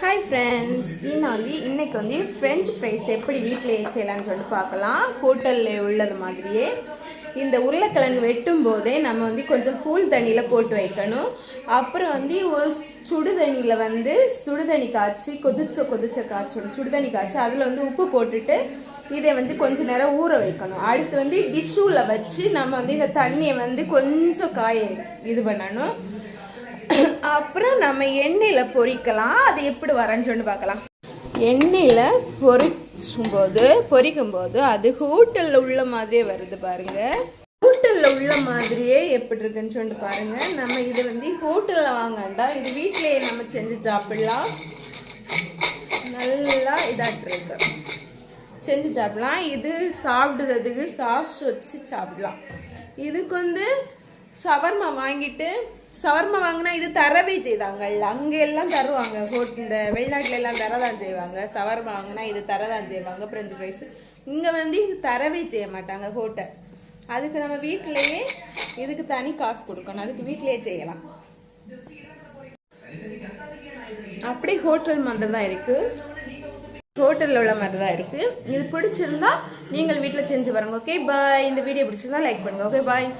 Hi friends இன்னும் வந்து இன்றைக்கி வந்து ஃப்ரெஞ்ச் ஃப்ரைஸ் எப்படி வீட்டிலேயே செய்யலாம்னு சொல்லிட்டு பார்க்கலாம். ஹோட்டலில் உள்ளது மாதிரியே. இந்த உருளைக்கிழங்கு வெட்டும் போதே நம்ம வந்து கொஞ்சம் கூழ் தண்ணியில் போட்டு வைக்கணும். அப்புறம் வந்து ஒரு சுடு தண்ணியில் வந்து சுடு தண்ணி காய்ச்சி கொதிச்ச கொதிச்ச காய்ச்சணும் சுடு தண்ணி காய்ச்சி அதில் வந்து உப்பு போட்டுட்டு இதை வந்து கொஞ்ச நேரம் ஊற வைக்கணும். அடுத்து வந்து டிஷ்ஷூவில் வச்சு நம்ம வந்து இந்த தண்ணியை வந்து கொஞ்சம் காய இது பண்ணணும். அப்புறம் நம்ம எண்ணெயில் பொரிக்கலாம். அது எப்படி சொல்லி பார்க்கலாம். எண்ணெயில் பொரிச்சும் போது பொரிக்கும் போது அது ஹோட்டலில் உள்ள மாதிரியே வருது பாருங்க. ஹோட்டலில் உள்ள மாதிரியே எப்படி இருக்குன்னு சொல்லிட்டு பாருங்க. நம்ம இது வந்து ஹோட்டலில் வாங்கண்டா. இது வீட்டிலேயே நம்ம செஞ்சு சாப்பிடலாம். நல்லா இதாட்டு இருக்கு. செஞ்சு சாப்பிடலாம். இது சாப்பிடுறதுக்கு சாஸ் வச்சு சாப்பிடலாம். இதுக்கு வந்து ஷவர்மா வாங்கிட்டு சவர்மா வாங்கினா இது தரவே செய்தாங்கல்ல அங்கே எல்லாம் தருவாங்க. ஹோட் இந்த வெளிநாட்டில எல்லாம் தரதான் செய்வாங்க. சவர்மா வாங்கினா இது தரதான் செய்வாங்க. ஃப்ரெஞ்சு ஃப்ரைஸ் இங்கே வந்து தரவே செய்ய மாட்டாங்க ஹோட்டல் அதுக்கு நம்ம வீட்டிலேயே இதுக்கு தனி காசு கொடுக்கணும். அதுக்கு வீட்டிலேயே செய்யலாம். அப்படி ஹோட்டல் மாதிரி தான் இருக்குது ஹோட்டலில் உள்ள மாதிரி தான் இருக்குது இது பிடிச்சிருந்தா நீங்கள் வீட்டில் செஞ்சு பாருங்கள் ஓகே பாய் இந்த வீடியோ பிடிச்சிருந்தா லைக் பண்ணுங்கள் ஓகே பாய்